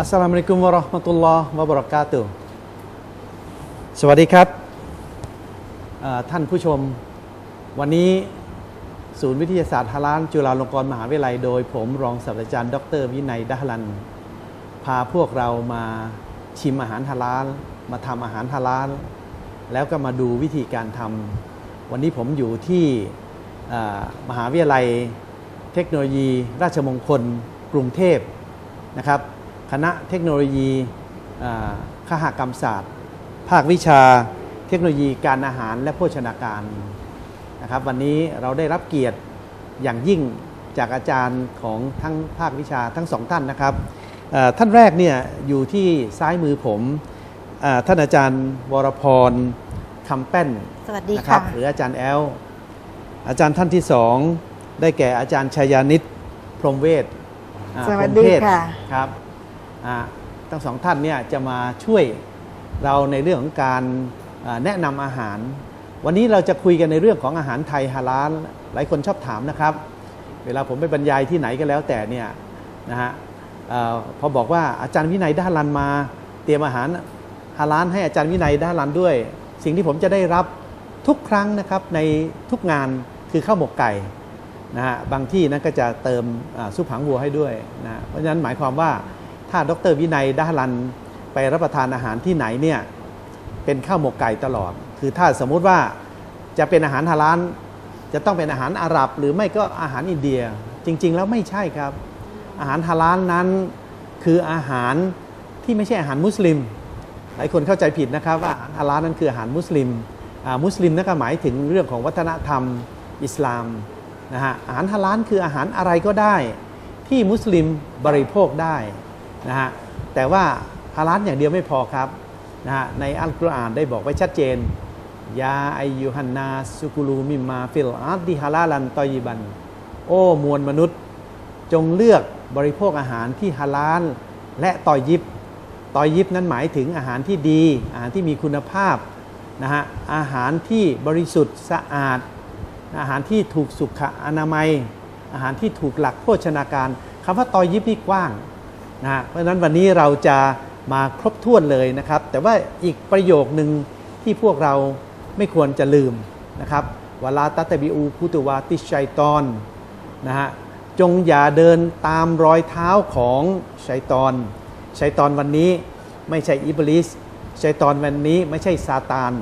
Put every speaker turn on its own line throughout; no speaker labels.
อัสสลามุอะลัยกุมวะเราะห์มะตุลลอฮ์วะบะเราะกาตุสวัสดีครับท่านผู้ชม วันนี้ศูนย์วิทยาศาสตร์ฮาลาลจุฬาลงกรณ์มหาวิทยาลัย โดยผมรองศาสตราจารย์ ดรวินัยดะฮลัน พาพวกเรามาชิมอาหารฮาลาลมาทำอาหารฮาลาลแล้วก็มาดูวิธีการทำวันนี้ผมอยู่ที่มหาวิทยาลัย เทคโนโลยี ราชมงคล กรุงเทพนะครับ คณะเทคโนโลยีอ่าคหกรรมศาสตร์ ภาควิชาเทคโนโลยีการอาหารและโภชนาการนะครับ วันนี้เราได้รับเกียรติอย่างยิ่งจากอาจารย์ของทั้งภาควิชาทั้งสองท่านนะครับเอ่อท่านแรกเนี่ยอยู่ที่ซ้ายมือผมอ่าท่านอาจารย์วรพรคำแป้น
สวัสดี
นะครั
ค่ะ
บหรืออาจารย์แอลอาจารย์ท่านที่สองได้แก่อาจารย์ชายานิตพรหมเวทอ่า
สวัส
พรหม
ดี
เทศ
ค่ะ
ครับอ่า ทั้งสองท่านเนี่ยจะมาช่วยเราในเรื่องของการแนะนำอาหาร วันนี้เราจะคุยกันในเรื่องของอาหารไทยฮาลาลหลายคนชอบถามนะครับ เวลาผมไปบรรยายที่ไหนก็แล้วแต่เนี่ยนะฮะออพอบอกว่าอาจารย์วินัยด้านลันมา เตรียมอาหารฮาลาลให้อาจารย์วินัยด้านลันด้วย สิ่งที่ผมจะได้รับทุกครั้งนะครับในทุกงานคือข้าวหมกไก่นะฮะบางที่นั้นก็จะเติมซุปหางวัวให้ด้วยนะเพราะฉะนั้นหมายความว่า ถ้าดรวินัยดานลันไปรับประทานอาหารที่ไหนเนี่ยเป็นข้าวหมกไก่ตลอด คือถ้าสมมุติว่าจะเป็นอาหารฮาลาลจะต้องเป็นอาหารอาหรับ หรือไม่ก็อาหารอินเดีย จริง ๆ แล้วไม่ใช่ครับ อาหารฮาลาลนั้นคืออาหารที่ไม่ใช่อาหารมุสลิม หลายคนเข้าใจผิดนะครับว่าอาหารฮาลาลนั้นคืออาหารมุสลิมมุสลิมนั่นก็หมายถึงเรื่องของวัฒนธรรมอิสลามนะฮะอาหารฮาลาลคืออาหารอะไรก็ได้ ที่มุสลิมบริโภคได้ นะฮะแต่ว่าฮาลาลอย่างเดียวไม่พอครับนะฮะในอัลกุรอานได้บอกไว้ชัดเจนยาอายุฮันนาสุกุลูมิมมาฟิลอาร์ดิฮาลาลันตอยิบัน โอ้มวลมนุษย์ จงเลือกบริโภคอาหารที่ฮาลาลและตอยิบตอยิบนั้นหมายถึงอาหารที่ดี อาหารที่มีคุณภาพนะฮะอาหารที่บริสุทธิ์สะอาด อาหารที่ถูกสุขอนามัย อาหารที่ถูกหลักโภชนาการคำว่าตอยิบนี่กว้าง นะฮะเพราะฉะนั้นวันนี้เราจะมาครบถ้วนเลยนะครับ แต่ว่าอีกประโยคหนึ่งที่พวกเราไม่ควรจะลืมนะครับวลาตัตบิอูคุตุวาติชัยตอนนะฮะจงอย่าเดินตามรอยเท้าของชัยตอนชัยตอนวันนี้ไม่ใช่อิบลิสชัยตอนวันนี้ไม่ใช่ซาตาน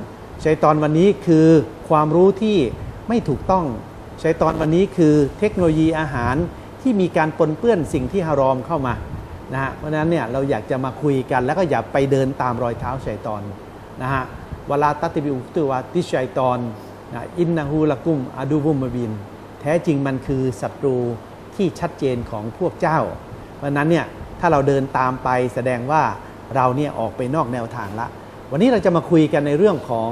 ชัยตอนวันนี้คือความรู้ที่ไม่ถูกต้องชัยตอนวันนี้คือเทคโนโลยีอาหารที่มีการปนเปื้อนสิ่งที่ฮารอมเข้ามา นะฮะเพราะฉะนั้นเนี่ยเราอยากจะมาคุยกัน แล้วก็อย่าไปเดินตามรอยเท้าชัยตอนนะฮะเวลาตัติบิอุตุวาติชัยตอนนะอินนาฮูละกุมอาดูบุมบิน แท้จริงมันคือศัตรูที่ชัดเจนของพวกเจ้า เพราะนั้นเนี่ยถ้าเราเดินตามไปแสดงว่าเราเนี่ยออกไปนอกแนวทางละ วันนี้เราจะมาคุยกันในเรื่องของ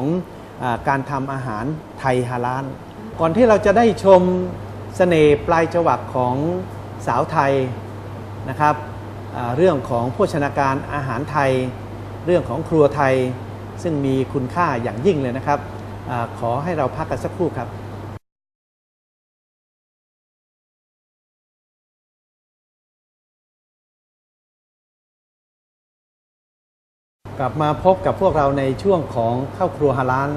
อการทำอาหารไทยฮาลาลก่อนที่เราจะได้ชมเสน่ห์ปลายจวักของสาวไทยนะครับ เรื่องของโภชนาการอาหารไทย เรื่องของครัวไทย ซึ่งมีคุณค่าอย่างยิ่งเลยนะครับอขอให้เราพักกันสักครู่ครับกลับมาพบกับพวกเราในช่วงของข้าวครัวฮาลาล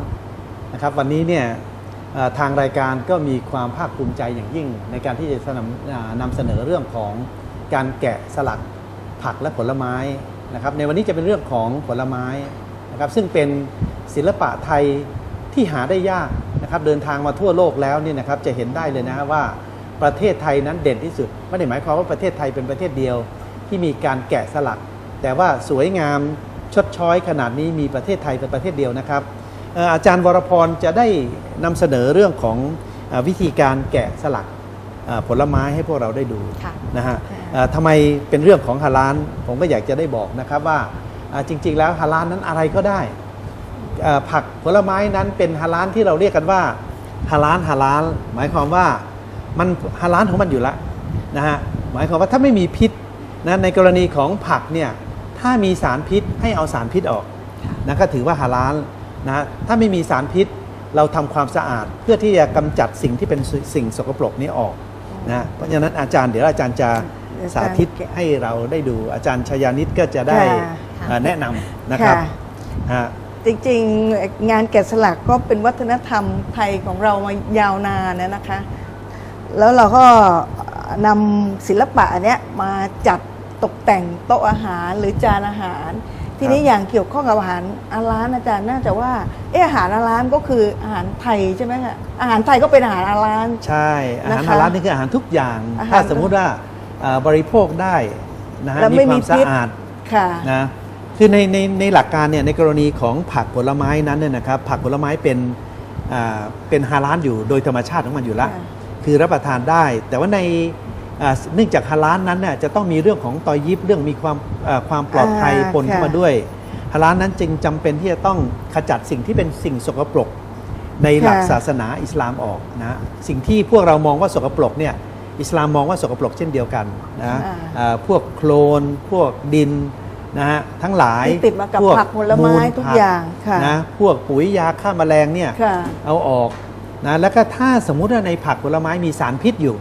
นะครับ วันนี้เนี่ยทางรายการก็มีความภาคภูมิใจอย่างยิ่ง ในการที่จะนำนำเสนอเรื่องของการแกะสลัก ผักและผลไม้นะครับในวันนี้จะเป็นเรื่องของผลไม้นะครับซึ่งเป็นศิลปะไทยที่หาได้ยากนะครับเดินทางมาทั่วโลกแล้วเนี่ยนะครับจะเห็นได้เลยนะว่าประเทศไทยนั้นเด่นที่สุดไม่ได้หมายความว่าประเทศไทยเป็นประเทศเดียว ที่มีการแกะสลัก แต่ว่าสวยงามชดช้อยขนาดนี้มีประเทศไทยเป็นประเทศเดียวนะครับอาจารย์วรพรจะได้นำเสนอเรื่องของวิธีการแกะสลัก ผลไม้ให้พวกเราได้ดู
ค่ะ
นะฮะ
ค่ะ
เอ่อทำไมเป็นเรื่องของฮาลาลผมก็อยากจะได้บอกนะครับว่าอ่าจริง ๆ แล้วฮาลาลนั้นอะไรก็ได้เอ่อผักผลไม้นั้นเป็นฮาลาลที่เราเรียกกันว่าฮาลาลฮาลาลหมายความว่ามันฮาลาลของมันอยู่แล้วนะฮะหมายความว่าถ้าไม่มีพิษนะในกรณีของผักเนี่ยถ้ามีสารพิษให้เอาสารพิษออกนะก็ถือว่าฮาลาลนะถ้าไม่มีสารพิษเราทำความสะอาดเพื่อที่จะกำจัดสิ่งที่เป็นสิ่งสกปรกนี้ออก นะเพราะฉะนั้นอาจารย์เดี๋ยวอาจารย์จะ
อาจารย์
สาธิต
แกะ
ให้เราได้ดูอาจารย์ชยานิตก็จะได้
ค่ะ
เอ่อแนะนำนะครับ
ค่ะ
ฮะ
จริงๆงานแกะสลักก็เป็นวัฒนธรรมไทยของเรามายาวนานนะนะคะ แล้วเราก็นำศิลปะอันเนี้ยมาจัดตกแต่งโต๊ะอาหารหรือจานอาหาร ทีนี้อย่างเกี่ยวข้องกับอาหารอาร้านอาจารย์น่าจะว่าเอออาหารอาร้านก็คืออาหารไทยใช่ไหมคะอาหารไทยก็เป็นอาหารอาร้าน
ใช่อาหาร
นะคะ
ฮาลาลนี่คืออาหารทุกอย่าง
อาหาร
ถ้าสมมุติว่าเอ่อบริโภคได้นะฮะ
แล้ว
มี
ไม่
ค
มี
วามสะ
พิษ
อาด
ค่ะ
นะคือในในในหลักการเนี่ยในกรณีของผักผลไม้นั้นเนี่ยนะครับผักผลไม้เป็นอ่าเป็นฮาลาลอยู่โดยธรรมชาติของมันอยู่แล้ว
ค่ะ
คือรับประทานได้ แต่ว่าในอ่า เนื่องจากฮาลาลนั้นเนี่ยจะต้องมีเรื่องของตอยิบเรื่องมีความอ่าความปลอดภัย
อ่า
ปนเข้ามา
ค่ะ
ด้วยฮาลาลนั้นจึงจำเป็นที่จะต้องขจัดสิ่งที่เป็นสิ่งสกปรก ในหลัก
ค่ะ
ศาสนาอิสลามออกนะสิ่งที่พวกเรามองว่าสกปรกเนี่ยอิสลามมองว่าสกปรกเช่นเดียวกันนะ
อ่า
อ่าพวกโคลน พวกดินนะฮะทั้งหลาย
ที่ติดมากับ
พว
ผักผลไม้
ล
ทุก
ผั
อย่างค่ะ
นะพวกปุ๋ยยาฆ่าแมลงเนี่ย
ค่ะ
เอาออกนะแล้วก็ถ้าสมมุติว่าในผักผลไม้มีสารพิษอยู่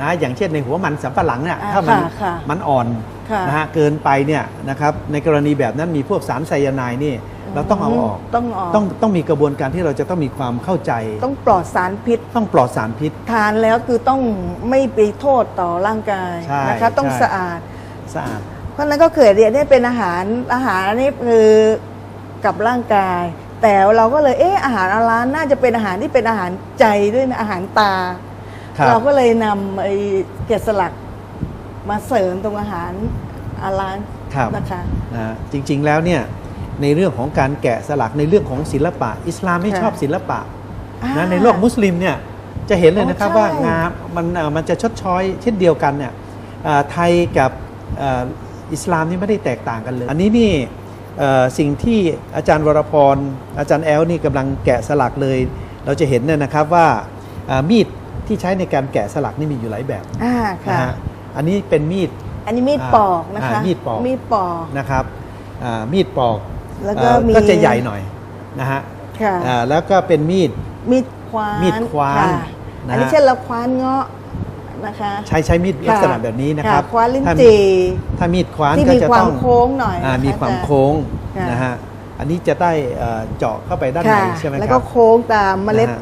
นะอย่างเช่นในหัวมันสำปะหลังเนี่ย
อ่า
ถ้ามัน
ค่ะค่ะ
มันอ่อน
ค่ะ
นะฮะเกินไปเนี่ยนะครับในกรณีแบบนั้นมีพวกสารไซยาไนด์นี่เราต้องเอาออก
ต้องออก
ต้องต้องมีกระบวนการที่เราจะต้องมีความเข้าใจ
ต้องปลอดสารพิษ
ต้องปลอดสารพิษ
ทานแล้วคือต้องไม่ไปโทษต่อร่างกาย
ใช่
นะคะต้อง
ใช่
สะอาด
สะอาด
เพราะฉะนั้นก็เกิดเรียนได้เป็นอาหารอาหารอันนี้คือกับร่างกาย แต่เราก็เลยเอออาหารอาร้านน่าจะเป็นอาหารที่เป็นอาหารใจด้วยนะอาหารตา
ครับ
เราก็เลยนำไอ้เกล็ดสลักมาเสริมตรงอาหารอาร้าน
ครับ
นะคะ
นะจริงๆแล้วเนี่ยในเรื่องของการแกะสลักในเรื่องของศิลปะ อิสลามไม่
ค่ะ
ชอบศิลปะ
อ่า
นะในโลกมุสลิมเนี่ยจะเห็นเลยนะครับ
อ๋อใช่
ว่างานมันเอ่อมันจะชดช้อยเช่นเดียวกันเนี่ยเอ่อไทยกับเอ่ออิสลามนี่ไม่ได้แตกต่างกันเลย อันนี้นี่เอ่อสิ่งที่อาจารย์วรพรอาจารย์แอลนี่กำลังแกะสลักเลย เราจะเห็นเนี่ยนะครับว่าเอ่อมีด ที่ใช้ในการแกะสลักนี่มีอยู่หลายแบบ
อ่า
นะ
ค่ะ
ฮะอันนี้เป็นมีด
อันนี้มีด
อ่า
ปอกนะคะ
อ่ามีดปอก
มีดปอก
นะครับอ่ามีดปอก
แล้วก็
เอ่อ
มี
ก็จะใหญ่หน่อยนะฮะ
ค่ะ
อ่าแล้วก็เป็นมีด
มีดควาน
มีดควาน
ค่ะ
นะฮะ
อันนี้เช่นเราควานเงาะนะคะ
ใช้ใช้มีดลักษณะแบบนี้นะครับ
ควานลิ้น
ถ้า
จี่
ถ้ามีดคว้าน
ที่
ก็
มี
จะ
ควา
ต้
ม
อง
โค้งหน่อย
อ่า
นะคะ
มีความ
อาจารย์
โค้ง
ค่ะ
นะฮะ อันนี้จะได้เอ่อเจาะเข้าไปด้านใน
ค่ะ
ใช่ไหม
แล้ว
ครั
ก็
บ
โค้งตามเมล็ด
นะฮะ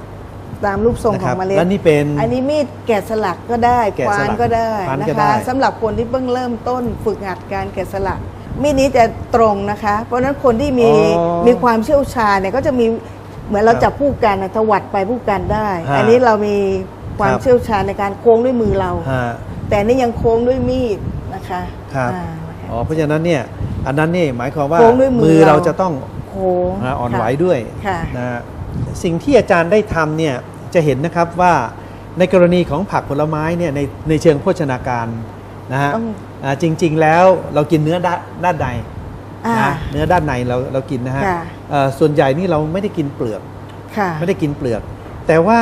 ตามรูปทรง
นะ
ข
ค
อ
รั
ง
บ
เมล็ด
แล้วนี่เป็น
อันนี้มีดแกะสลักก็ได้
แกะ
ควา
ส
น
ลัก
ก็ได้
ควาน
นะ
ก็ได้
คะสำหรับคนที่เพิ่งเริ่มต้นฝึกหัดการแกะสลัก มีดนี้จะตรงนะคะ เพราะฉะนั้นคนที่มี
อ๋อ
มีความเชี่ยวชาญเนี่ยก็จะมีเหมือนเรา
ครับ
จับผู้กันนะถวัดไปผู้กันได้
ฮะ
อันนี้เรามีความ
ครับ
เชี่ยวชาญในการโค้งด้วยมือเรา
ฮะ
แต่นี่ยังโค้งด้วยมีดนะคะ
ครับ
อ่านะคะ
อ๋อเพราะฉะนั้นเนี่ยอันนั้นนี่หมายความว่า
โค้งด้วยมือ
มือเรา
เรา
จะต้อง
โค้ง
นะอ่อน
ค่ะ
ไหวด้วย
ค่ะ
นะฮะ สิ่งที่อาจารย์ได้ทำเนี่ยจะเห็นนะครับว่าในกรณีของผักผลไม้เนี่ยในในเชิงโภชนาการนะฮะ
ต้อง
อ่าจริง ๆ แล้วเรากินเนื้อด้านด้านใน
อ่า
นะเนื้อด้านในเราเรากินนะฮะ
ค่ะ
เอ่อส่วนใหญ่นี่เราไม่ได้กินเปลือก
ค่ะ
ไม่ได้กินเปลือก แต่ว่า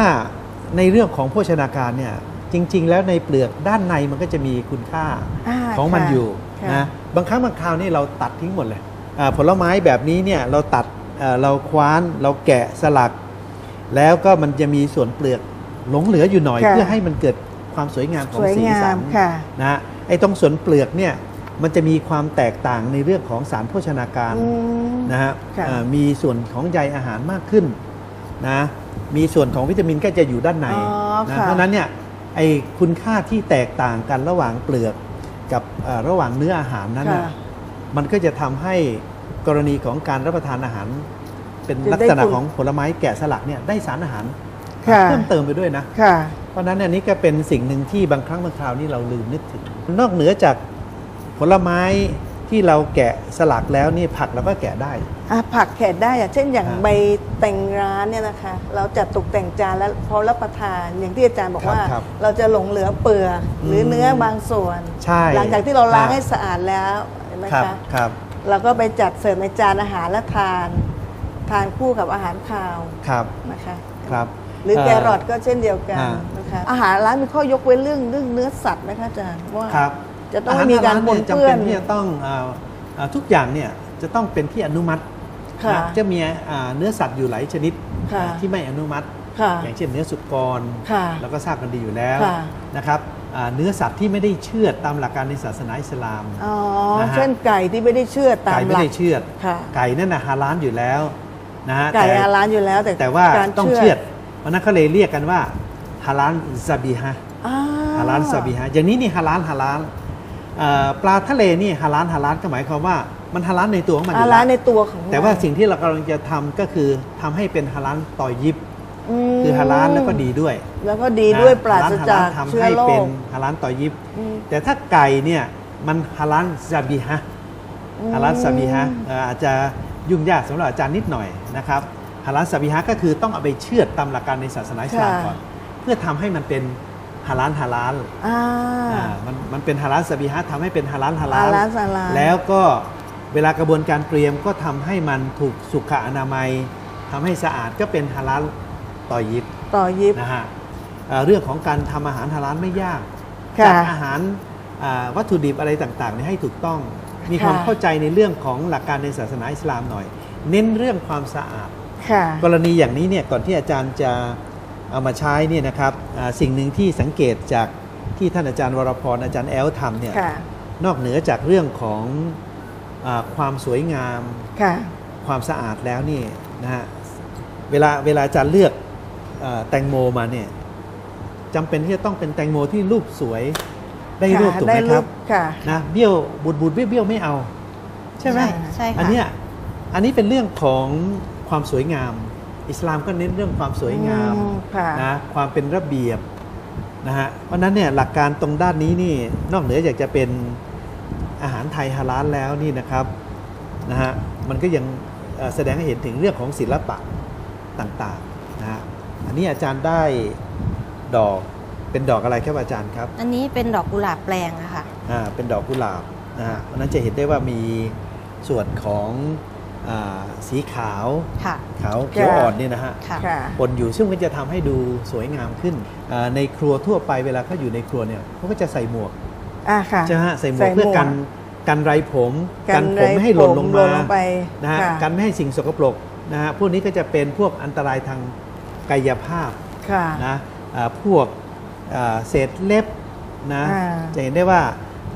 ในเรื่องของโภชนาการเนี่ยจริง ๆ แล้วในเปลือกด้านในมันก็จะมีคุณค่า
อ่า
ของมัน
ค่ะ
อยู่
ค่ะ
นะบางครั้งบางคราวนี่เราตัดทิ้งหมดเลยอ่าผลไม้แบบนี้เนี่ยเราตัด เอ่อเราคว้านเราแกะสลัก แล้วก็มันจะมีส่วนเปลือกหลงเหลืออยู่หน่อย
ค่ะ
เพื่อให้มันเกิดความสวยงามของ
สวย
สี
งา
สั
ม
น
ค่ะ
นะฮะไอ้ตรงส่วนเปลือกเนี่ยมันจะมีความแตกต่างในเรื่องของสารโภชนาการ
อืม
นะฮะ
ค่ะ
เอ่อมีส่วนของใยอาหารมากขึ้นนะมีส่วนของวิตามินก็จะอยู่ด้านใน
อ๋อ
นะ
ค่ะ
เพราะฉะนั้นเนี่ยไอ้คุณค่าที่แตกต่างกันระหว่างเปลือกกับเอ่อระหว่างเนื้ออาหารนั้นน่ะ
ค่ะ
มันก็จะทำให้ กรณีของการรับประทานอาหาร เป็น
จะได้
ลักษณะ
คุณ
ของผลไม้แกะสลักเนี่ยได้สารอาหาร
ค่ะ
เพิ่มเติมไปด้วยนะ
ค่ะ
เพราะฉะนั้นอันนี้ก็เป็นสิ่งหนึ่งที่บางครั้งบางคราวนี่เราลืมนึกถึง นอกเหนือจากผลไม้ที่เราแกะสลักแล้วนี่ผักเราก็แกะได้
อะผักแขกได้อะเช่นอย่าง
ครับ
ใบแต่งร้านเนี่ยนะคะ เราจัดตกแต่งจานแล้วพอรับประทานอย่างที่อาจารย์บอก
ครับ
ว่า
ครับ
เราจะหลงเหลือเปลือกหรือเนื้อบางส่วน
ใช่
หลังจากที่เราล้าง
ครับ
ให้สะอาดแล้วเห็นไหม
ครับ
คะ
ครับ
เราก็ไปจัดเสิร์ฟในจานอาหารและทาน ทานคู่กับอาหารคาว
ครับ
นะคะ
ครับ
หรือ
เอ่อ
แครอทก็เช่นเดียวกัน
อ่า
นะคะอาหารร้านมีข้อยกเว้นเรื่องเรื่องเนื้อสัตว์ไหมคะอาจารย์ว่า
ครับ
จะต้องไม่มีการปน
จำ
เปื้อ
เป็นนที่จะต้องอ่าอ่าทุกอย่างเนี่ยจะต้องเป็นที่อนุมัติ
ค่ะ
นะจะมีอ่าเนื้อสัตว์อยู่หลายชนิด
ค่ะ
ที่ไม่อนุมัติ
ค่ะ
อย่างเช่นเนื้อสุกร
ค่ะ
แล้วก็ทราบกันดีอยู่แล้ว
ค่ะ
นะครับอ่า เนื้อสัตว์ที่ไม่ได้เชื่อดตามหลักการในศาสนาอิสลาม
อ๋อ
นะฮะ
เช่นไก่ที่ไม่ได้เชื่อดตาม
ไก่
ห
ไม่
ลัก
ได้เชื่อด
ค่ะ
ไก่นั่นนะฮาลาลอยู่แล้วนะฮะ
ไก่
แต่
อาร้านอยู่แล้วแต่
แต่ว่า
การ
ต้องเชื่อดเพราะนั้นเขาเลยเรียกกันว่าฮาลาลซาบีฮะ
อ่า
ฮาลาลซาบีฮะอย่างนี้นี่ฮาลาลฮาลาลเอ่อปลาทะเลนี่ฮาลาลฮาลาลก็หมายความว่ามันฮาลาลในตัวของมันอ
อา
ยู่
ร้านใน
แล้ว
ตัวของ
แต่ว่าสิ่งที่เรากำลังจะทำก็คือทำให้เป็นฮาลาลต่อยิบ
ม
คือฮาลาลแล้วก็ดีด้วย
แล้วก็ดีด้วย
นะ
ปราศจาก
ฮลลทำ
เชื้อ
ให้
โร
เป็
คน
ฮาลาลต่อยิบ
อืม
แต่ถ้าไก่เนี่ยมันฮาลาลซาบีฮะ
อืม
ฮาลาลซาบีฮะเอ่ออาจจะยุ่งยากสำหรับอาจารย์นิดหน่อยนะครับฮาลาลซาบีฮะก็คือต้องเอาไปเชือดตามหลักการในศาสนาอิสลามก่อน เพื่อทำให้มันเป็นฮาลาลฮาลาล
อ่า
อ่ามันมันเป็นฮาลาลซาบีฮะทำให้เป็นฮาลาลฮาลา
ฮา
ล
ลาลฮาลาล
แล้วก็เวลากระบวนการเตรียมก็ทำให้มันถูกสุขอนามัยทำให้สะอาดก็เป็นฮาลาล ต่อยิบ
ต่อยิบ
นะฮะเอ่อเรื่องของการทำอาหารฮาลาลไม่ยาก
ค่ะ
จัดอาหารอ่าวัตถุดิบอะไรต่างๆเนี่ยให้ถูกต้อง มีความ
ค่ะ
เข้าใจในเรื่องของหลักการในศาสนาอิสลามหน่อย เน้นเรื่องความสะอาด
ค่ะ
กรณีอย่างนี้เนี่ยก่อนที่อาจารย์จะเอามาใช้เนี่ยนะครับอ่าสิ่งหนึ่งที่สังเกตจากที่ท่านอาจารย์วรพรอาจารย์แอลทำเนี่ย
ค่ะ
นอกเหนือจากเรื่องของอาความสวยงาม
ค่ะ
ความสะอาดแล้วนี่นะฮะเวลาเวลาอาจารย์เลือกเออ แตงโมมาเนี่ยจำเป็นที่จะต้องเป็นแตงโมที่รูปสวยได้รูป
ค่ะ
ถูกไหม
ได้
ครับ
ค่ะ
นะเบี้ยวบูดบูดเบี้ยวเบี้ยวไม่เอา ใช่ไหม
ใช่ค่ะ
อันเนี้ยอันนี้เป็นเรื่องของความสวยงาม อิสลามก็เน้นเรื่องความสวยงาม
อืมค่ะ
นะความเป็นระเบียบนะฮะเพราะฉะนั้นเนี่ยหลักการตรงด้านนี้นี่นอกเหนือจากจะเป็นอาหารไทยฮาลาลแล้วนี่นะครับนะฮะมันก็ยังเอ่อแสดงให้เห็นถึงเรื่องของศิลปะต่างๆนะฮะ อันนี้อาจารย์ได้ดอกเป็นดอกอะไรครับอาจารย์ครับ
อันนี้เป็นดอกกุหลาบแปลงอะค่ะ
อ่าเป็นดอกกุหลาบนะฮะเพราะฉะนั้นจะเห็นได้ว่ามีส่วนของอาสีขาว
ค่ะ
ขาวเขียวอ่อนเนี่ยนะฮะ
ค่ะ
ค่ะ
ปนอยู่ซึ่งมันจะทำให้ดูสวยงามขึ้นอ่าในครัวทั่วไปเวลาเขาอยู่ในครัวเนี่ยเขาก็จะใส่หมวก
อ่าค่ะ
ใช่ไหมฮะใส่หมวกเพื่อกันกันไรผม
กัน
ผมไม่ให้หล่นลง
หล่
มาน
ลงไป
นะฮะ
ค่ะ
กันไม่ให้สิ่งสกปรกนะฮะพวกนี้ก็จะเป็นพวกอันตรายทาง กายภาพ
ค่ะ
นะอ่าพวกอ่าเศษเล็บนะ
อ่า
จะเห็นได้ว่า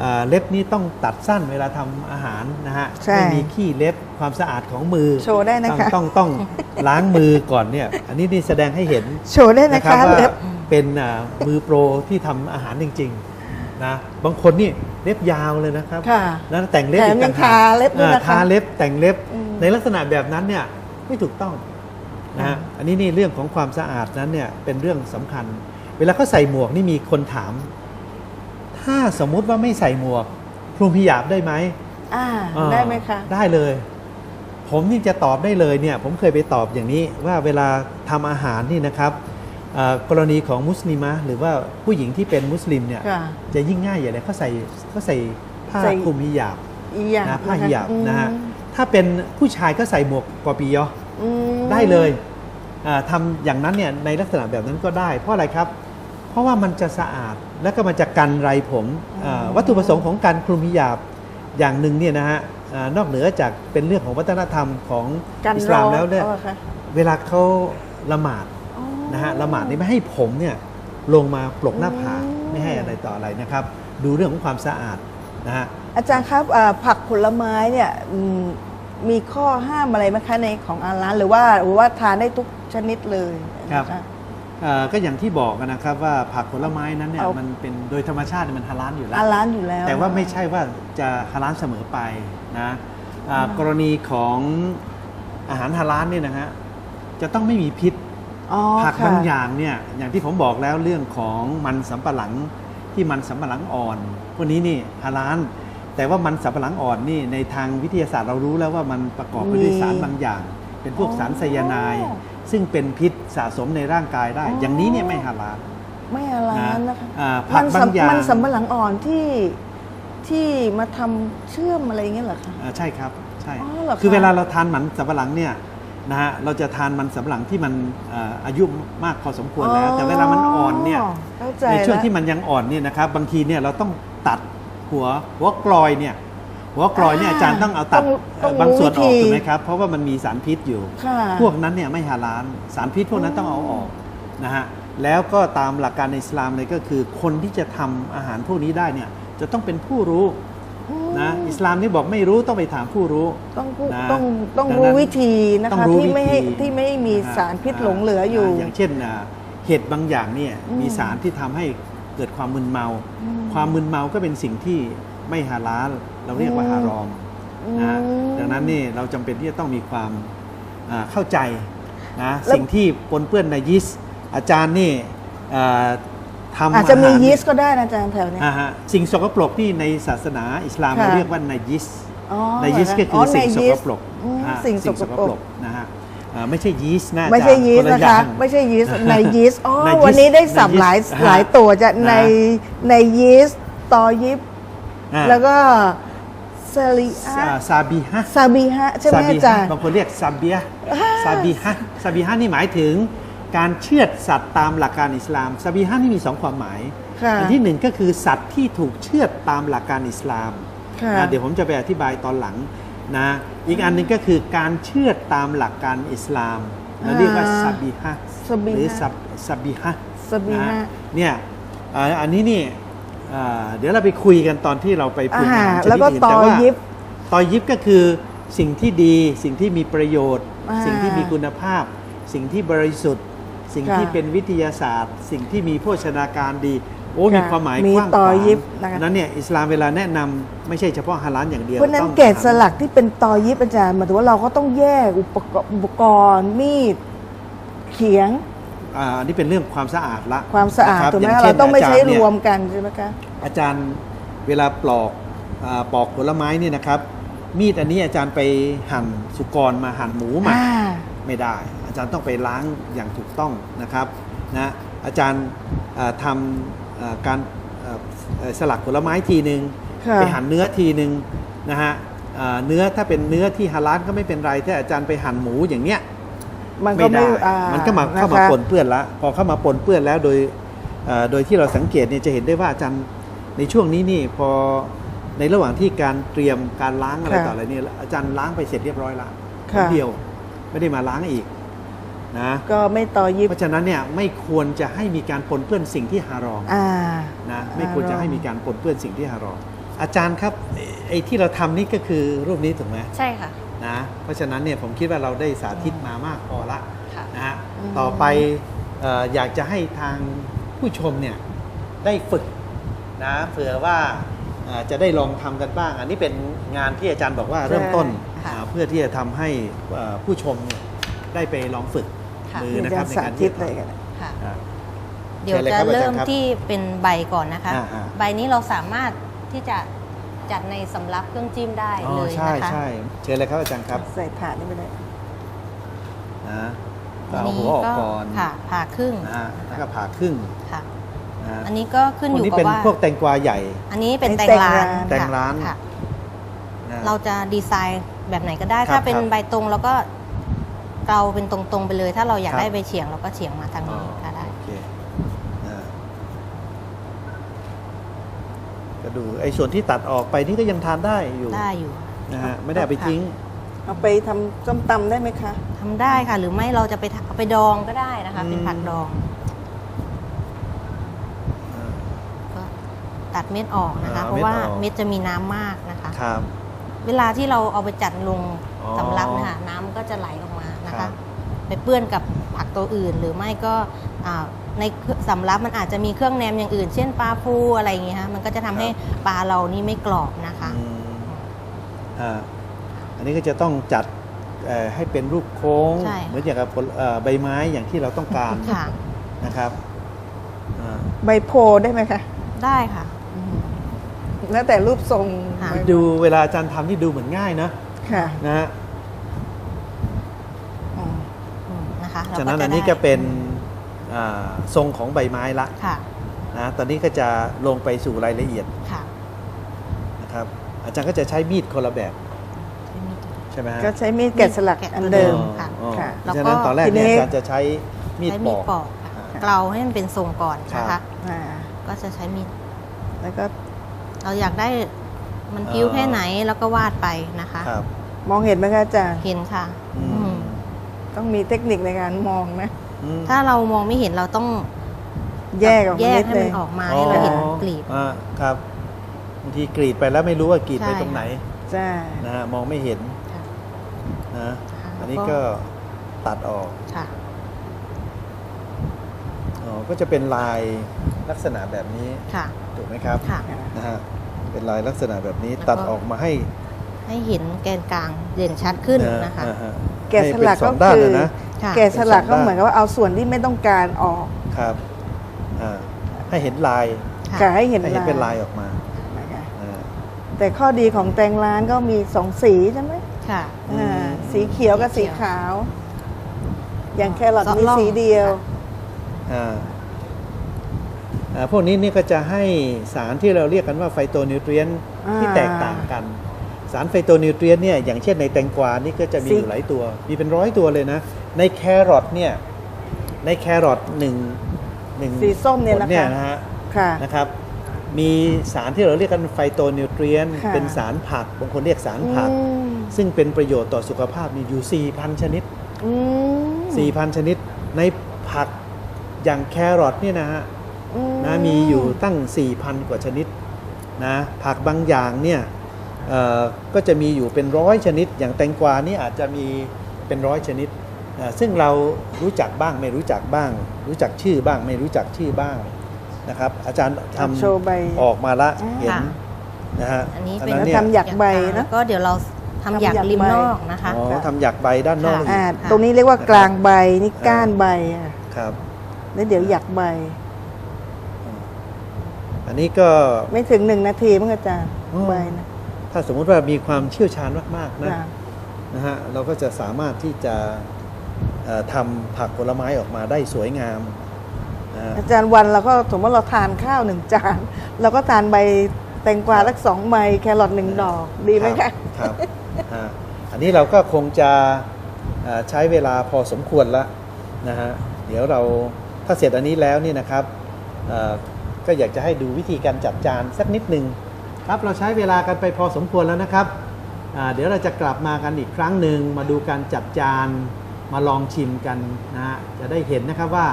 อ่าเล็บนี้ต้องตัดสั้นเวลาทำอาหารนะฮะ
ใช่
ไม่มีขี้เล็บความสะอาดของมือ
โชว์ได้นะคะ
ต้องต้องต้องล้างมือก่อนเนี่ยอันนี้นี่แสดงให้เห็น
โชว์ได้นะ
นะครับ
คะ
ว่า
เล็บ
เป็นอ่ามือโปรที่ทำอาหารจริงๆนะบางคนนี่เล็บยาวเลยนะครับ
ค่ะ
แล้วแต่งเล็บ
แถม
อีกต่างหก
ยังทาเล็บด้วย
อ่า
นะคะ
ทาเล็บแต่งเล็บ
อืม
ในลักษณะแบบนั้นเนี่ยไม่ถูกต้อง นะฮะอันนี้นี่เรื่องของความสะอาดนั้นเนี่ยเป็นเรื่องสำคัญ เวลาเขาใส่หมวกนี่มีคนถาม ถ้าสมมุติว่าไม่ใส่หมวกคลุมพิยาบได้ไหม
อ่า
อ่า
ได้ไหมคะ
ได้เลย ผมนี่จะตอบได้เลยเนี่ย ผมเคยไปตอบอย่างนี้ว่าเวลาทำอาหารนี่นะครับเอ่อกรณีของมุสลิมะหรือว่าผู้หญิงที่เป็นมุสลิมเนี่ย
ค่ะ
จะยิ่งง่ายอย่างไรเขาใส่เขาใส่ผ้า
ใส่
คลุมฮิญาบ
อีหยาบ
นะผ้า
ค
ฮิญาบนะฮะ
อืม
ถ้าเป็นผู้ชายก็ใส่หมวกกอปิยอ
อืม
ได้เลยอ่าทำอย่างนั้นเนี่ยในลักษณะแบบนั้นก็ได้ เพราะอะไรครับ เพราะว่ามันจะสะอาดแล้วก็มันจะกันไรผมอ่าวัตถุประสงค์ของการคลุมฮิญาบอย่างหนึ่งเนี่ยนะฮะอ่านอกเหนือจากเป็นเรื่องของวัฒนธรรมของ
กัน
อิสลามแล้วเนี่ย
ร้อนอาหรอคะ
เวลาเขาละหมาด
อ๋อ
นะฮะละหมาดนี่ไม่ให้ผมเนี่ยลงมาปลกหน้าผาก
อืม
ไม่ให้อะไรต่ออะไรนะครับ ดูเรื่องของความสะอาดนะฮะ
อาจารย์ครับอ่าผักผลไม้เนี่ยอื มมีข้อห้ามอะไรไหมคะในของอาร้านหรือว่าหรือว่าทานได้ทุกชนิดเลย
ครับ
นะะ
เอ่อก็อย่างที่บอกนะครับว่าผักผลไม้นั้นเนี่ย
เอา
มันเป็นโดยธรรมชาติเนี่ยมันฮาลาลอยู่แล้ว
อาร้านอยู่แล้ว
แต่ว่าไม่ใช่ว่าจะฮาลาลเสมอไปนะอ่ากรณีของอาหารฮาลาลเนี่ยนะฮะจะต้องไม่มีพิษ
อ๋อ
ผัก
ค่ะ
บางอย่างเนี่ยอย่างที่ผมบอกแล้วเรื่องของมันสำปะหลังที่มันสำปะหลังอ่อนพวกนี้นี่ฮาลาล แต่ว่ามันสำปะหลังอ่อนนี่ในทางวิทยาศาสตร์เรารู้แล้วว่ามันประกอบไปด้วย
มี
สารบางอย่าง เป็นพวก
อ๋อ
สารไซยาไนด์ซึ่งเป็นพิษสะสมในร่างกายได้
อ๋อ
อ
อย่าง
นี้เนี่ยไม่ฮาลาล
ไม่อาร้านนะคะ
อ่าผัก
มัน
บางอย่าง
มันสำปะหลังอ่อนที่ที่มาทำเชื่อมอะไรอย่างเงี้ยเหรอคะ
อ่าใช่ครับใช่
อ๋อเหรอคะ
คือเวลาเราทานมันสำปะหลังเนี่ยนะฮะเราจะทานมันสำปะหลังที่มันอ่าอายุมากพอสมควรแล้ว แต่เวลามันอ่อนเนี่ย
เข้าใจ
ในช่วง
แล้ว
ที่มันยังอ่อนเนี่ยนะครับบางทีเนี่ยเราต้องตัด หัวหัวกลอยเนี่ยหัวกลอยเนี่ย
อ่า
อาจารย์ต้องเอาตัด
ต้องต้อง
บางส่วนออก
รู้วิธี
ถูกไหมครับเพราะว่ามันมีสารพิษอยู่
ค่ะ
พวกนั้นเนี่ยไม่ฮาลาลสารพิษพวกนั้นต้องเอาออกนะฮะแล้วก็ตามหลักการในอิสลามเลยก็คือ คนที่จะทำอาหารพวกนี้ได้เนี่ยจะต้องเป็นผู้รู้นะอิสลามนี่บอกไม่รู้ต้องไปถามผู้รู้
ต้องรู้
นะ
ต้องต้อง
ดังนั้น
รู้วิธีนะ
ต้อง
คะ
รู้
ที่ไม่ให้
วิธี
ที่ไม่ให้มี
นะฮะ
สารพิษหลงเหลืออยู่
อย่างเช่นอ่าเห็ดบางอย่างเนี่ย
อืม
มีสารที่ทำให้เกิดความมึนเมา
อืม
ความมึนเมาก็เป็นสิ่งที่ไม่ฮาลาลเราเรียกว่า
อืม
ฮารอมนะ
อืม
ดังนั้นนี่เราจำเป็นที่จะต้องมีความอ่าเข้าใจนะ
แล้ว
สิ่งที่ปนเปื้อนในยิสต์อาจารย์นี่อ่าทำ
อาจจะมี
หร
ยีสต์ก็ได้นะอาจารย์แถวเนี้ย
อ่าฮะสิ่งสกปรกที่ในศาสนาอิสลาม
ค่ะ
เราเรียกว่าในยิสต์
อ๋อ
ในยิสต์ก็คืออสิ่งส
ในยี
ก
สต์
ปรก
อืม
อ่า
สิ่งสกปรก
นะฮะอ่า ไม่ใช่ยีสต์นะ
ไม่ใช่
อาจาร
ยีสต์
ค
นะ
ออย่า
คะ
ง
ไม่ใช่ยีสต์ในยีสต์อ๋อ
ในยีสต์
วันนี้ได้สับหลาย
ในยีสต์
หลายตัวจะ
นะ
ในในยีสต์ตอยิบ
อ่า
แล้วก็ซาลิอา
อ่าซาบีฮะ
ซาบีฮะใช่ไหม
ซาบี
อาจา
ฮะ
รย์
บางคนเรียกซาเบียซาบีฮะซาบีฮะนี่หมายถึงการเชือดสัตว์ตามหลักการอิสลามซาบีฮะนี่มีสองความหมาย
ค่ะ
อัที่หนึ่งก็คือสัตว์ที่ถูกเชือดตามหลักการอิสลาม
ค่ะ
นะเดี๋ยวผมจะไปอธิบายตอนหลัง นะอีกอันหนึ่งก็คือการเชือดตามหลักการอิสลามเราเรียกว่า
อ่า
ซาบีฮะ
ซาบีฮะ
หรือซับซาบีฮะ
ซาบีฮะ
นเนี่ยอ่าอันนี้นี่อ่าเดี๋ยวเราไปคุยกันตอนที่เราไปปรุงอาหารชนิด
แล้วก็
อื่น
ตอ
แต่ว่า
ยิบ
ตอยิบก็คือสิ่งที่ดี สิ่งที่มีประโยชน์
อ่า
สิ่งที่มีคุณภาพ สิ่งที่บริสุทธิ์ สิ่ง
ค่ะ
ที่เป็นวิทยาศาสตร์ สิ่งที่มีโภชนาการดี โอ้
ค่ะ
มีความหมาย
มี
กว้าง
ต
ข
อ
วาง
ยิบนะคะ
นั้นเนี่ยอิสลามเวลาแนะนำไม่ใช่เฉพาะฮาลาลอย่างเดียว
เพราะฉะนั้น
ต้อง
แกะสลักที่เป็นตอยิบอาจารย์หมายถึงว่าเราก็ต้องแยกอุปกรณ์อุปกรณ์มีดเขียง
อ่าอันนี้เป็นเรื่องความสะอาดละ
ความสะอาด
นบ
ถูกไหม
ย่
คะ
ช่
เรา
น
ต้องไม่ใช้
จย์
ร
เนี่ยว
มกันใช่ไหมคะ
อาจารย์เวลาปลอกอาปอกผลไม้นี่นะครับ มีดอันนี้อาจารย์ไปหั่นสุกรมาหั่นหมูมา
อ่า
ไม่ได้ อาจารย์ต้องไปล้างอย่างถูกต้องนะครับนะอาจารย์อ่าทำอ่า การอ่าเอ่อสลักผลไม้ทีหนึ่ง
ค่ะ
ไปหั่นเนื้อทีหนึ่งนะฮะอ่าเนื้อถ้าเป็นเนื้อที่ฮาลาลก็ไม่เป็นไรถ้าอาจารย์ไปหั่นหมูอย่างเนี้ย
มันก็
ไม่
ไม่
ได้
อ่
มันก็มาเข้ามาะ
คะ
ปนเปื้อนละพอเข้ามาปนเปื้อนแล้วโดยเอ่อโดยที่เราสังเกตเนี่ยจะเห็นได้ว่าอาจารย์ในช่วงนี้นี่พอในระหว่างที่การเตรียมการล้างอะไร
ค่ะ
ต่ออะไรเนี่ยอาจารย์ล้างไปเสร็จเรียบร้อยละ
ค่ะ
นเดียวไม่ได้มาล้างอีก นะ
ก็ไม่ตอยิบ
เพราะฉะนั้นเนี่ยไม่ควรจะให้มีการปนเปื้อนสิ่งที่ฮารอม
อ่า
นะไม่ควรจะให้มีการปนเปื้อนสิ่งที่ฮารอมอาจารย์ครับไอ้ไอ้ที่เราทำนี่ก็คือรูปนี้ถูกไหม
ใช่ค่ะ
นะเพราะฉะนั้นเนี่ยผมคิดว่าเราได้สาธิตมามากพอละ
ค่ะ
นะฮะ
อืม
ต่อไปเอออยากจะให้ทางผู้ชมเนี่ยได้ฝึกนะเผื่อว่าเอ่อจะได้ลองทำกันบ้าง อันนี้เป็นงานที่อาจารย์บอกว่าเริ่มต้น
ค่ะ
อ่าเพื่อที่จะทำให้เอ่อผู้ชมเนี่ยได้ไปลองฝึก
ค่ะ
มือ
มี
นะค
กา
รั
ร
บใน
สา
การ
ธิ
ที่
ต
จะ
เลย
ทำ
กัน
ค่ะ
อ่า
เดี๋ยว
เชิญเลย
จะ
ครับอาจารย์
เริ่ม
ครับ
ที่เป็นใบก่อนนะคะ
อ่าอ่า
ใบนี้เราสามารถที่จะจัดในสำรับเครื่องจิ้มได้
อ๋อ
เลย
ใช่
นะคะ
ใช่เชิญเลยครับอาจารย์ครับ
ใส่ถาดนี่ไปเลย
นะ
อั
เอา
น
หั
นี้
วออก
ก็
ก่อน
ค่ะผ่าครึ่ง
นะฮะแล้วก็ผ่าครึ่ง
ค่ะ
นะฮะ
อันนี้ก็ขึ้น
พว
อกยู่
นี้
กับ
เป็น
ว่า
พวกแตงกวาใหญ่
อันนี้เป็น
เป็น
แตงร้าน
แตงร้าน
ค่ะ
นะ
เราจะดีไซน์แบบไหนก็ได้
ครับ
ถ้าเป็น
ครับ
ใบตรงเราก็ เกลาเป็นตรงๆไปเลย ถ้าเราอยาก
ครับ
ได้ใบเฉียงเราก็เฉียงมาทาง
อ๋อ
นี้ก็ได้
โอเคอ่าก็ดูไอ้ส่วนที่ตัดออกไปนี่ก็ยังทานได้อยู่
ได้อยู่
นะฮะไม่ได้เอาไปทิ้ง
เอาไปทำส้มตำได้ไหมคะ
ทำได้ค่ะ หรือไม่เราจะไปทำเอาไปดองก็ได้นะคะ
อืม
เป็นผักดองก็ตัดเม็ดออกนะคะ
อ่า
เพราะว่า
เม็ดออก
เม็ดจะมีน้ำมากนะคะ
ครับ
เวลาที่เราเอาไปจัดลง
อ๋อ
สำรับเนะคะน้ำก็จะไหลออกมา นะ
ครั
คะ
บ
ไปเปื้อนกับผักตัวอื่น หรือไม่ก็อ่าในสำรับมันอาจจะมีเครื่องแนมอย่างอื่น เช่นปลาฟูอะไรอย่างเงี้ยฮะมันก็จะทำให้ปลาเรานี่ไม่กรอบนะคะ
อืมอ่าอันนี้ก็จะต้องจัดเอ่อให้เป็นรูปโค้ง
ใช่
เหมือนอย่างกับผลเอ่อใบไม้อย่างที่เราต้องการ
ค่ะ
นะครับอ่า
ใบโพได้ไหมคะ
ได้ค่ะ
แล้วแต่รูปทรง
ค่ะ
ใบ
ดูเวลาอาจารย์ทำนี่ดูเหมือนง่ายนะ
ค่ะ
นะฮะ
อืม
อืมนะคะเรา
ฉะนั้น
จะ
อันนี้
ได้
ก็เป็นอ่าทรงของใบไม้ละ
ค่ะ
นะตอนนี้ก็จะลงไปสู่รายละเอียด
ค่ะ
นะครับอาจารย์ก็จะใช้มีดคนละแบบใช่ไหมฮะ
ก็ใช้มีดแกะสลัก
แกะ
อันเดิม
ค่ะ
อ๋อ
ค่ะ
เพราะฉะนั้น
แล้วก็
ตอนแรก
ทีนี้
เนี่ยอาจารย์จะใช้มีด
ใช้
ป
มี
อ
ด
ก
ปอกค่ะ
อ่า
เกลาให้มันเป็นทรงก่อนนะ
ครั
คะ
บ
อ่า
ก็จะใช้มีด
แล้วก็
เราอยากได้มันพิ้ว
อ่า
แค่ไหนแล้วก็วาดไปนะคะ
ครับ
มองเห็นไหมคะอาจารย์
เห็นค่ะ
อื
อื
ม
ม
ต้องมีเทคนิคในการมองนะ
อืม
ถ้าเรามองไม่เห็นเราต้อง
แยกออก
แย
มากนิด
ให้
เล
มั
ย
นออกมาให้เราเห็นกลีบ
อ่าครับบางทีกรีดไปแล้วไม่รู้ว่ากรีดไป
ใช่
ตรงไหน
ใช่
นะฮะมองไม่เห็น
ค่ะ
นะ
ค่ะ
อันนี้
แล้วก็
ก็ตัดออก
ค่ะ
อ๋อก็จะเป็นลายลักษณะแบบนี้
ค่ะ
ถูกไหมครับ
ค่ะ
นะฮะเป็นลายลักษณะแบบนี้
แล้วก็
ตัดออกมาให้
ให้เห็นแกนกลางเด่นชัดขึ้น
นะ
นะคะ
อ่าฮะ
แกะสลัก
ให้เป็น
ก็
องด้าน
คือ
นะนะ
ค่ะ
แกะสลัก
เป็นส
ก็
องด้าน
เหมือนกับว่าเอาส่วนที่ไม่ต้องการออก
ครับอ่าให้เห็นลาย
ค่ะ
กะให้เห็น
ให้เห็น
ลาย
เป็นลายออกมา
นะคะ
อ่า
แต่ข้อดีของแตงร้านก็มีสองสีใช่ไหม
ค่ะ
อืม
อ่าสีเขียวกับ
สี
สี
เขียว
ขาว อย่างแครอท
ซอส
มี
ล่อง
สีเดียว
อ่าอ่าพวกนี้นี่ก็จะให้สารที่เราเรียกกันว่าไฟโตนิวเทรียน
อ่า
ที่แตกต่างกันสารไฟโตนิวเทรียนเนี่ยอย่างเช่นในแตงกวานี่ก็จะมี
สี
อยู่หลายตัว มีเป็นร้อยตัวเลยนะ ในแครอทเนี่ยในแครอทหนึ่งหนึ่ง
สีส้มเนี่ย
ผล
นะ
เนี่ย
คะ
นะฮะ
ค่ะ
นะครับมีสารที่เราเรียกกันไฟโตนิวเทรียน
ค่ะ
เป็นสารผักบางคนเรียกสารผัก
อืม
ซึ่งเป็นประโยชน์ต่อสุขภาพมีอยู่ 4,000 ชนิด
อืม
4,000 ชนิด ในผักอย่างแครอทเนี่ยนะฮะ
อื
นะมีอยู่ตั้ง 4,000 กว่าชนิดนะผักบางอย่างเนี่ยเอ่อ ก็จะมีอยู่เป็นร้อยชนิด อย่างแตงกวานี่อาจจะมีเป็นร้อยชนิดอ่าซึ่งเรารู้จักบ้างไม่รู้จักบ้าง รู้จักชื่อบ้างไม่รู้จักชื่อบ้างนะครับ อาจารย์ท
โชว์ใบำ
ออกมาละ
อ่า
เห็น
ค่ะ
นะฮะ
อันนี้เป็น
นั้นเนี่ย
ทำหยักใบนะ
แล้วก็เดี๋ยวเราทำหยัก
ทำหยัก
ริม
ใบ
นอกนะคะ
อ๋อทำหยักใบด้านนอก
ค่ะ
อีก
อ่า
ค่ะ
ตรงนี้เรียกว่ากลางใบนี่ก้านใบอะ
ครับ
แล้วเดี๋ยวหยักใบ
อันนี้ก็
ไม่ถึงหนึ่งนาทีมั้งอาจารย์
อืม
ใบนะ
ถ้าสมมุติว่ามีความเชี่ยวชาญมาก ๆ นะ
จ้ะ
นะฮะเราก็จะสามารถที่จะเอ่อทำผักผลไม้ออกมาได้สวยงามนะฮะ
อาจารย์วันเราก็สมมติเราทานข้าวหนึ่งจานเราก็ทานใบแตงกวาสักสองใบแครอทหนึ่งดอกดีไหม
ครั
คะ
บครับอ่าอันนี้เราก็คงจะเอ่อใช้เวลาพอสมควรแล้วนะฮะเดี๋ยวเราถ้าเสร็จอันนี้แล้วนี่นะครับเอ่อก็อยากจะให้ดูวิธีการจัดจานสักนิดหนึ่ง ครับเราใช้เวลากันไปพอสมควรแล้วนะครับเดี๋ยวเราจะกลับมากันอีกครั้งหนึ่งมาดูการจัดจานมาลองชิมกันนะฮะจะได้เห็นนะครับว่า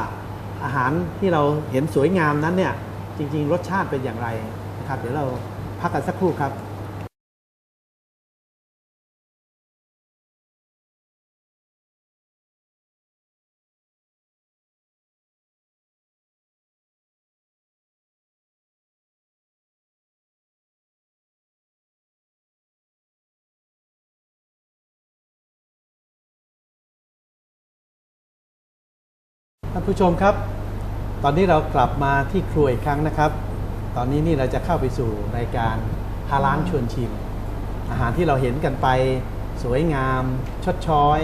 อาหารที่เราเห็นสวยงามนั้นเนี่ยจริง ๆ รสชาติเป็นอย่างไรนะครับ เดี๋ยวเราพักกันสักครู่ครับานผู้ชมครับ ตอนนี้เรากลับมาที่ครัวอีกครั้งนะครับ ตอนนี้นี่เราจะเข้าไปสู่รายการฮาร้านชวนชิม อาหารที่เราเห็นกันไปสวยงาม ชดช้อย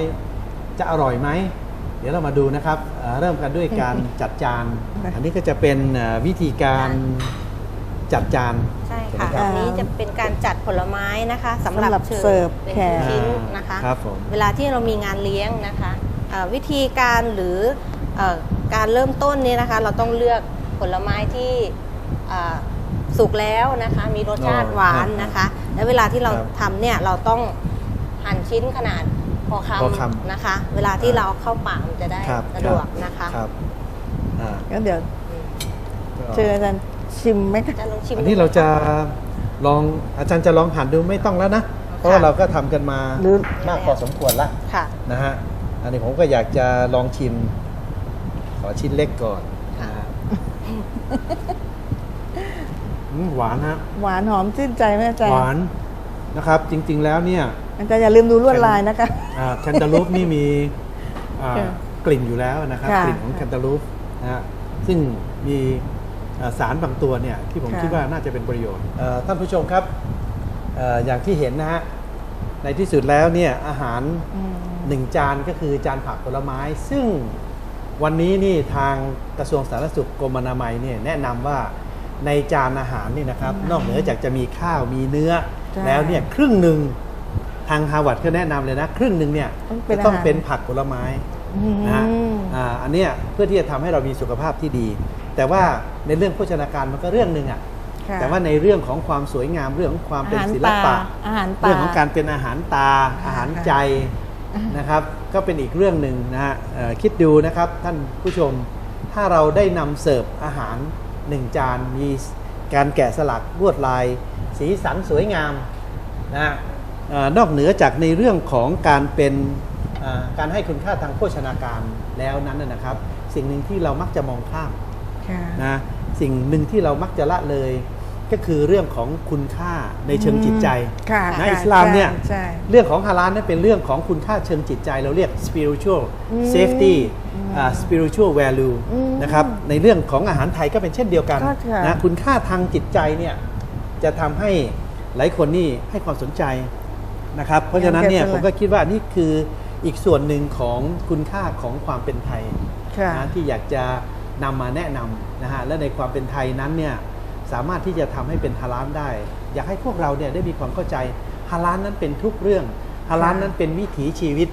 จะอร่อยไหม เดี๋ยวเรามาดูนะครับเอ่อเริ่มกันด้วยการจัดจาน อันนี้ก็จะเป็นเอ่อวิธีการจัดจาน
ใช่
ใช่ไหม
ค่ะ
ครับ
อันนี้จะเป็นการจัดผลไม้นะคะสำหรับ
สำหรับ
เสิ
เสิร์
ร์
ฟ
ฟเป็น
แขก
ชิ้นๆนะคะ
ครับผม
เวลาที่เรามีงานเลี้ยงนะคะเอ่อวิธีการหรือเออ การเริ่มต้นเนี่ยนะคะ เราต้องเลือกผลไม้ที่เอ่อสุกแล้วนะคะ มีรสชาติ
อ๋อ
หวานนะคะ และเวลาที่เรา
ครับ
ทำเนี่ยเราต้องหั่นชิ้นขนาดพอค
พอคำำ
นะคะ เวลาที่เราเอาเข้าปากมันจะได้
ครับ
สะดวกนะคะ
ครับอ่า
ก็เดี๋ยว
อืม
ก็
เชิญอาจารย์ชิมไหมคะ
จะลองชิม
อันนี้เราจะลองอาจารย์จะลองหั่นดูไม่ต้องแล้วนะเพราะว่าเราก็ทำกันมา
หรือ
มากพอสมควรละ
ค่ะ
นะฮะอันนี้ผมก็อยากจะลองชิม ขอชิ้นเล็กก่อนนะฮะอืมหวานฮะ
หวานหอมชื่นใจไหมอาจารย์
หวานนะครับ จริง ๆ แล้วเนี่ย
อาจารย์อย่าลืมดูลวดลายนะคะ
แคนตาลูปนี่มีอ่า
ค่ะ
กลิ่นอยู่แล้วนะครับ
ค่ะ
กลิ่นของแคนตาลูปนะฮะซึ่งมีอ่าสารบางตัวเนี่ยที่ผม
ค่ะ
คิดว่าน่าจะเป็นประโยชน์เอ่อท่านผู้ชมครับเอ่ออย่างที่เห็นนะฮะ ในที่สุดแล้วเนี่ยอาหาร
อืม
หนึ่งจานก็คือจานผักผลไม้ ซึ่ง วันนี้นี่ทางกระทรวงสาธารณสุขกรมอนามัยเนี่ยแนะนำว่าในจานอาหารนี่นะครับ นอกเหนือจากจะมีข้าวมีเนื้อ
ใช่
แล้วเนี่ยครึ่งหนึ่งทางฮาร์วาร์ดก็แนะนำเลยนะ ครึ่งหนึ่งเนี่ย
ต้องเป็น
จะต้อง
อาหาร
เป็นผักผลไม้
อืม
นะฮะอ่าอันเนี้ยเพื่อที่จะทำให้เรามีสุขภาพที่ดี แต่ว่าในเรื่องโภชนาการมันก็เรื่องหนึ่งอะ
ค่ะ
แต่ว่าในเรื่องของความสวยงามเรื่องของความเป็นศิลปะ
อาหารตา
เรื่องของการเป็นอาหารตาอาหารใจ นะครับ ก็เป็นอีกเรื่องหนึ่งนะฮะเอ่อคิดดูนะครับท่านผู้ชมถ้าถ้าเราได้นำเสิร์ฟอาหารหนึ่งจานมีการแกะสลักลวดลาย สีสันสวยงามนะเออนอกเหนือจากในเรื่องของการเป็นเอ่อการให้คุณค่าทางโภชนาการแล้วนั้นนะนะครับ สิ่งหนึ่งที่เรามักจะมองข้าม
ค่ะ
นะสิ่งหนึ่งที่เรามักจะละเลย ก็คือเรื่องของคุณค่าในเชิงจิตใจ
ค่ะ
นะ
ค่ะ
อิสลามเนี่ย
ใช่
เรื่องของฮาลาลนั้นเป็นเรื่องของคุณค่าเชิงจิตใจ เราเรียก spiritual safety อ่า spiritual value
อืม
นะครับในเรื่องของอาหารไทยก็เป็นเช่นเดียวกัน
ก็ค่ะ
นะคุณค่าทางจิตใจเนี่ยจะทำให้หลายคนนี่ให้ความสนใจนะครับเพราะฉะนั้นเนี่ยผมก็คิดว่านี่คืออีกส่วนหนึ่งของคุณค่าของความเป็นไทย
ค่ะ
นะที่อยากจะนำมาแนะนำนะฮะและในความเป็นไทยนั้นเนี่ย สามารถที่จะทำให้เป็นฮาลาลได้ อยากให้พวกเราเนี่ยได้มีความเข้าใจฮาลาลนั้นเป็นทุกเรื่องฮาลาลนั้นเป็นวิถีชีวิต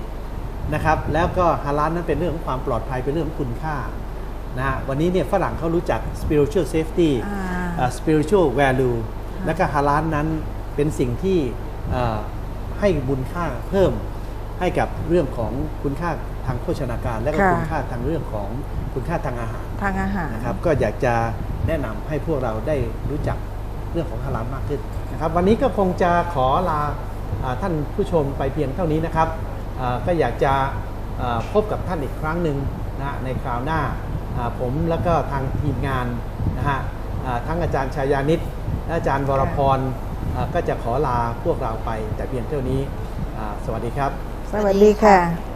นะครับ แล้วก็ฮาลาลนั้นเป็นเรื่องของความปลอดภัยเป็นเรื่องของคุณค่านะฮะวันนี้เนี่ยฝรั่งเขารู้จัก spiritual safety
อ่า
อ่า spiritual value และก็ฮาลาลนั้นเป็นสิ่งที่เอ่อให้บุญค่าเพิ่มให้กับเรื่องของคุณค่า ทางโภชนาการและก็
ค่ะ
คุณค่าทางเรื่องของคุณค่าทางอาหาร
ทางอาหาร
นะครับ ก็อยากจะแนะนำให้พวกเราได้รู้จักเรื่องของฮาลาลมากขึ้นนะครับ วันนี้ก็คงจะขอลาอ่าท่านผู้ชมไปเพียงเท่านี้นะครับอ่าก็อยากจะอ่าพบกับท่านอีกครั้งหนึ่งนะในคราวหน้าอ่าผมแล้วก็ทางทีมงานนะฮะอ่าทั้งอาจารย์ชายานิตและอาจารย์วรพรอ่าก็จะขอลาพวกเราไปแต่เพียงเท่านี้อ่าสวัสดีครับ
สวัสดีค่ะ